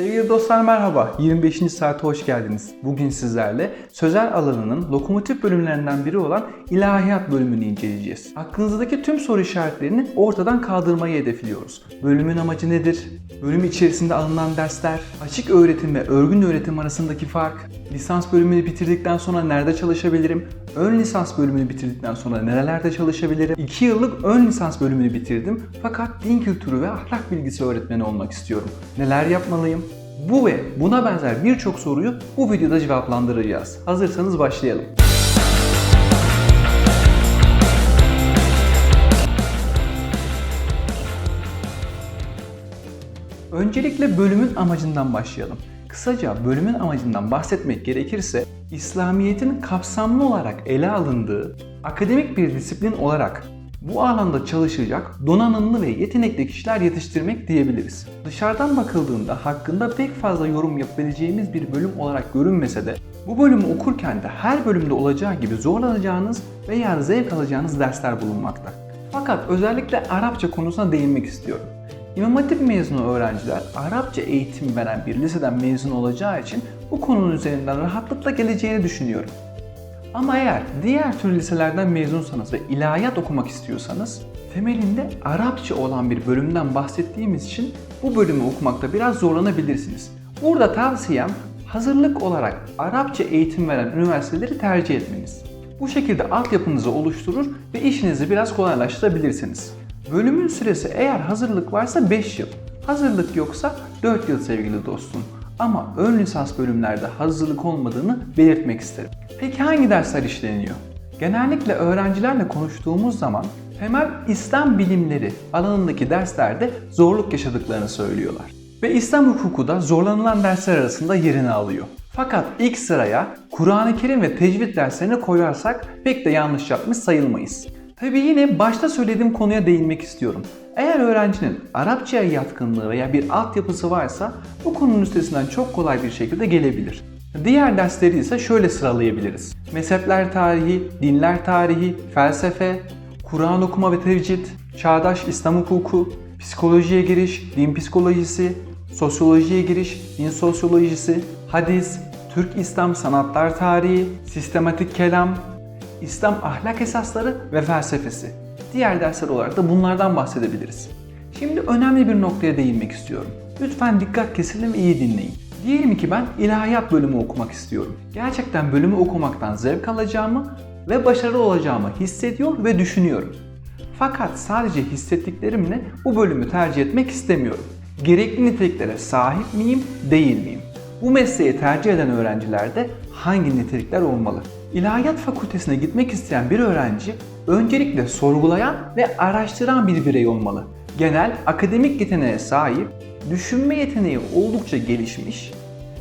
Sevgili dostlar merhaba. 25. saate hoş geldiniz. Bugün sizlerle sözel alanının lokomotif bölümlerinden biri olan ilahiyat bölümünü inceleyeceğiz. Aklınızdaki tüm soru işaretlerini ortadan kaldırmayı hedefliyoruz. Bölümün amacı nedir? Bölüm içerisinde alınan dersler, açık öğretim ve örgün öğretim arasındaki fark, lisans bölümünü bitirdikten sonra nerede çalışabilirim? Ön lisans bölümünü bitirdikten sonra nerelerde çalışabilirim? 2 yıllık ön lisans bölümünü bitirdim fakat din kültürü ve ahlak bilgisi öğretmeni olmak istiyorum. Neler yapmalıyım? Bu ve buna benzer birçok soruyu bu videoda cevaplandıracağız. Hazırsanız başlayalım. Öncelikle bölümün amacından başlayalım. Kısaca bölümün amacından bahsetmek gerekirse, İslamiyet'in kapsamlı olarak ele alındığı akademik bir disiplin olarak bu alanda çalışacak donanımlı ve yetenekli kişiler yetiştirmek diyebiliriz. Dışarıdan bakıldığında hakkında pek fazla yorum yapabileceğimiz bir bölüm olarak görünmese de bu bölümü okurken de her bölümde olacağı gibi zorlanacağınız veya zevk alacağınız dersler bulunmakta. Fakat özellikle Arapça konusuna değinmek istiyorum. İmam Hatip mezunu öğrenciler Arapça eğitim veren bir liseden mezun olacağı için bu konunun üzerinden rahatlıkla geleceğini düşünüyorum. Ama eğer diğer tür liselerden mezunsanız ve ilahiyat okumak istiyorsanız temelinde Arapça olan bir bölümden bahsettiğimiz için bu bölümü okumakta biraz zorlanabilirsiniz. Burada tavsiyem hazırlık olarak Arapça eğitim veren üniversiteleri tercih etmeniz. Bu şekilde altyapınızı oluşturur ve işinizi biraz kolaylaştırabilirsiniz. Bölümün süresi eğer hazırlık varsa 5 yıl, hazırlık yoksa 4 yıl sevgili dostum. Ama ön lisans bölümlerde hazırlık olmadığını belirtmek isterim. Peki hangi dersler işleniyor? Genellikle öğrencilerle konuştuğumuz zaman temel İslam bilimleri alanındaki derslerde zorluk yaşadıklarını söylüyorlar. Ve İslam hukuku da zorlanılan dersler arasında yerini alıyor. Fakat ilk sıraya Kur'an-ı Kerim ve tecvid derslerini koyarsak pek de yanlış yapmış sayılmayız. Tabi yine başta söylediğim konuya değinmek istiyorum. Eğer öğrencinin Arapçaya yatkınlığı veya bir altyapısı varsa bu konunun üstesinden çok kolay bir şekilde gelebilir. Diğer dersleri ise şöyle sıralayabiliriz. Mezhepler tarihi, dinler tarihi, felsefe, Kur'an okuma ve tevcid, çağdaş İslam hukuku, psikolojiye giriş, din psikolojisi, sosyolojiye giriş, din sosyolojisi, hadis, Türk İslam sanatlar tarihi, sistematik kelam, İslam ahlak esasları ve felsefesi. Diğer dersler olarak da bunlardan bahsedebiliriz. Şimdi önemli bir noktaya değinmek istiyorum. Lütfen dikkat kesilin ve iyi dinleyin. Diyelim ki ben ilahiyat bölümü okumak istiyorum. Gerçekten bölümü okumaktan zevk alacağımı ve başarılı olacağımı hissediyor ve düşünüyorum. Fakat sadece hissettiklerimle bu bölümü tercih etmek istemiyorum. Gerekli niteliklere sahip miyim, değil miyim? Bu mesleği tercih eden öğrencilerde hangi nitelikler olmalı? İlahiyat fakültesine gitmek isteyen bir öğrenci öncelikle sorgulayan ve araştıran bir birey olmalı. Genel akademik yeteneğe sahip, düşünme yeteneği oldukça gelişmiş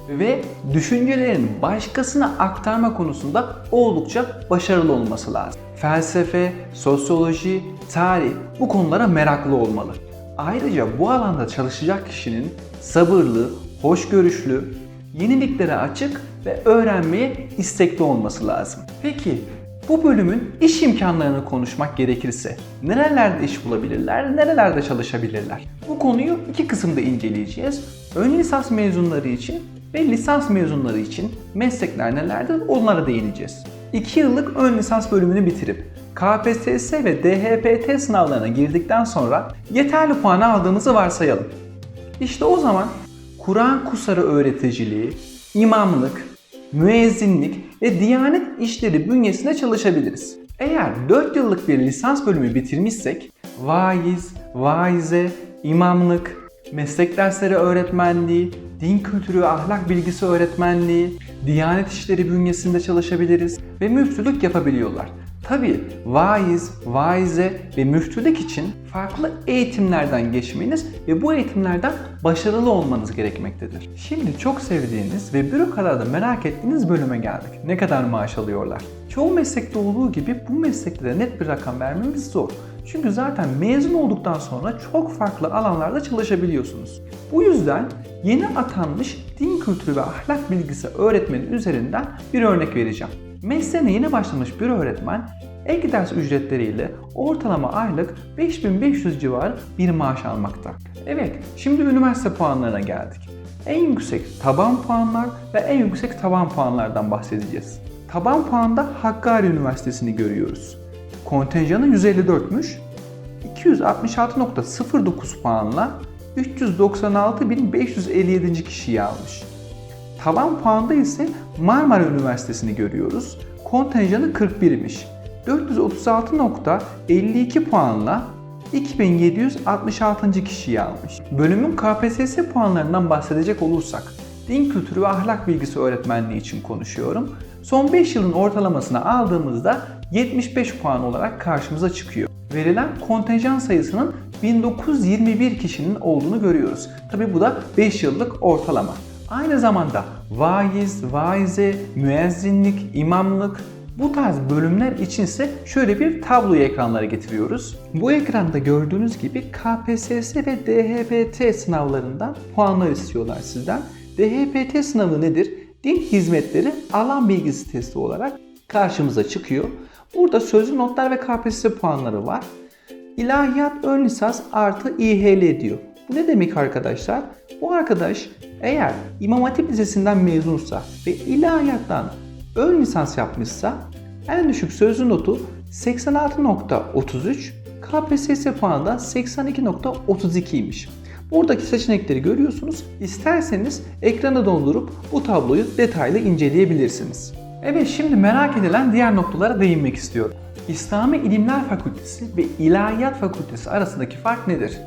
ve düşüncelerini başkasına aktarma konusunda oldukça başarılı olması lazım. Felsefe, sosyoloji, tarih bu konulara meraklı olmalı. Ayrıca bu alanda çalışacak kişinin sabırlı, hoşgörüşlü, yeniliklere açık ve öğrenmeye istekli olması lazım. Peki bu bölümün iş imkanlarını konuşmak gerekirse nerelerde iş bulabilirler, nerelerde çalışabilirler? Bu konuyu iki kısımda inceleyeceğiz. Ön lisans mezunları için ve lisans mezunları için meslekler nelerdir onlara değineceğiz. 2 yıllık ön lisans bölümünü bitirip KPSS ve DHPT sınavlarına girdikten sonra yeterli puanı aldığımızı varsayalım. İşte o zaman Kur'an kusarı öğreticiliği, imamlık, müezzinlik ve diyanet işleri bünyesinde çalışabiliriz. Eğer 4 yıllık bir lisans bölümü bitirmişsek vaiz, vaize, imamlık, meslek dersleri öğretmenliği, din kültürü ve ahlak bilgisi öğretmenliği, diyanet işleri bünyesinde çalışabiliriz ve müftülük yapabiliyorlar. Tabi vaiz, vaize ve müftülük için farklı eğitimlerden geçmeniz ve bu eğitimlerden başarılı olmanız gerekmektedir. Şimdi çok sevdiğiniz ve bir o kadar da merak ettiğiniz bölüme geldik. Ne kadar maaş alıyorlar? Çoğu meslekte olduğu gibi bu meslekte de net bir rakam vermemiz zor. Çünkü zaten mezun olduktan sonra çok farklı alanlarda çalışabiliyorsunuz. Bu yüzden yeni atanmış din kültürü ve ahlak bilgisi öğretmeni üzerinden bir örnek vereceğim. Mesleğine yeni başlamış bir öğretmen ek ders ücretleriyle ortalama aylık 5500 civarı bir maaş almakta. Evet, şimdi üniversite puanlarına geldik. En yüksek taban puanlar ve en yüksek taban puanlardan bahsedeceğiz. Taban puanda Hakkari Üniversitesi'ni görüyoruz. Kontenjanı 154'müş. 266.09 puanla 396.557. kişiyi almış. Taban puanda ise Marmara Üniversitesi'ni görüyoruz. Kontenjanı 41'miş. 436.52 puanla 2766. kişiyi almış. Bölümün KPSS puanlarından bahsedecek olursak, din kültürü ve ahlak bilgisi öğretmenliği için konuşuyorum. Son 5 yılın ortalamasını aldığımızda 75 puan olarak karşımıza çıkıyor. Verilen kontenjan sayısının 1921 kişinin olduğunu görüyoruz. Tabi bu da 5 yıllık ortalama. Aynı zamanda vaiz, vaize, müezzinlik, imamlık, bu tarz bölümler içinse şöyle bir tabloyu ekranlara getiriyoruz. Bu ekranda gördüğünüz gibi KPSS ve DHBT sınavlarından puanlar istiyorlar sizden. DHBT sınavı nedir? Din hizmetleri alan bilgisi testi olarak karşımıza çıkıyor. Burada sözlü notlar ve KPSS puanları var. İlahiyat ön lisans artı İHL diyor. Bu ne demek arkadaşlar? Bu arkadaş eğer İmam Hatip Lisesi'nden mezunsa ve ilahiyattan ön lisans yapmışsa en düşük sözlü notu 86.33, KPSS puanı da 82.32'ymiş. Buradaki seçenekleri görüyorsunuz. İsterseniz ekrana dondurup bu tabloyu detaylı inceleyebilirsiniz. Evet şimdi merak edilen diğer noktalara değinmek istiyorum. İslami İlimler Fakültesi ve İlahiyat Fakültesi arasındaki fark nedir?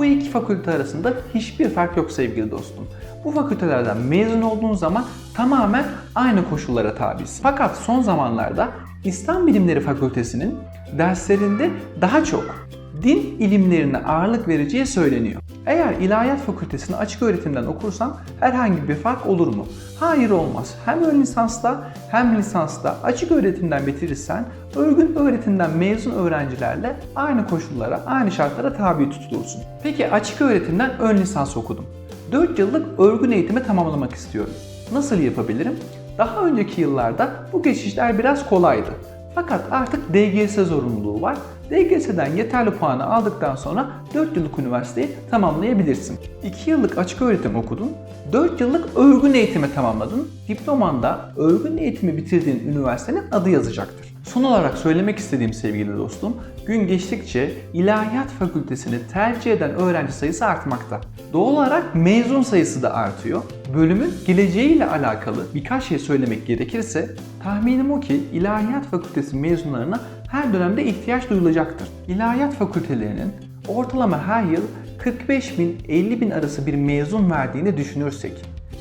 Bu iki fakülte arasında hiçbir fark yok sevgili dostum. Bu fakültelerden mezun olduğun zaman tamamen aynı koşullara tabisin. Fakat son zamanlarda İslam Bilimleri Fakültesinin derslerinde daha çok din ilimlerine ağırlık vereceği söyleniyor. Eğer İlahiyat Fakültesini açık öğretimden okursan herhangi bir fark olur mu? Hayır olmaz. Hem ön lisansta hem lisansta açık öğretimden bitirirsen örgün öğretimden mezun öğrencilerle aynı koşullara, aynı şartlara tabi tutulursun. Peki açık öğretimden ön lisans okudum. 4 yıllık örgün eğitimi tamamlamak istiyorum. Nasıl yapabilirim? Daha önceki yıllarda bu geçişler biraz kolaydı. Fakat artık DGS zorunluluğu var. DGS'den yeterli puanı aldıktan sonra 4 yıllık üniversiteyi tamamlayabilirsin. 2 yıllık açık öğretim okudun, 4 yıllık örgün eğitimi tamamladın. Diplomanda örgün eğitimi bitirdiğin üniversitenin adı yazacaktır. Son olarak söylemek istediğim sevgili dostum, gün geçtikçe ilahiyat fakültesini tercih eden öğrenci sayısı artmakta. Doğal olarak mezun sayısı da artıyor. Bölümün geleceğiyle alakalı birkaç şey söylemek gerekirse tahminim o ki ilahiyat fakültesi mezunlarına her dönemde ihtiyaç duyulacaktır. İlahiyat fakültelerinin ortalama her yıl 45 bin 50 bin arası bir mezun verdiğini düşünürsek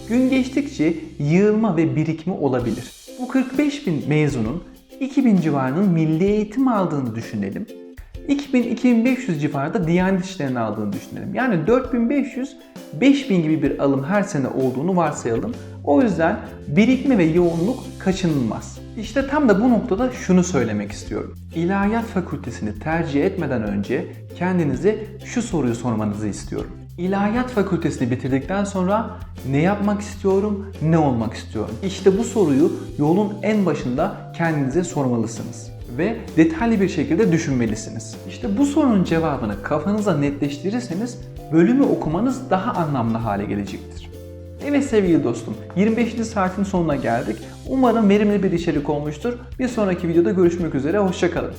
gün geçtikçe yığılma ve birikme olabilir. Bu 45 bin mezunun 2000 civarının milli eğitim aldığını düşünelim. 2000-2500 civarında Diyanet İşleri'ni aldığını düşünelim. Yani 4500-5000 gibi bir alım her sene olduğunu varsayalım. O yüzden birikme ve yoğunluk kaçınılmaz. İşte tam da bu noktada şunu söylemek istiyorum. İlahiyat fakültesini tercih etmeden önce kendinize şu soruyu sormanızı istiyorum. İlahiyat fakültesini bitirdikten sonra ne yapmak istiyorum, ne olmak istiyorum? İşte bu soruyu yolun en başında kendinize sormalısınız ve detaylı bir şekilde düşünmelisiniz. İşte bu sorunun cevabını kafanıza netleştirirseniz bölümü okumanız daha anlamlı hale gelecektir. Evet sevgili dostum, 25. saatin sonuna geldik. Umarım verimli bir içerik olmuştur. Bir sonraki videoda görüşmek üzere, hoşçakalın.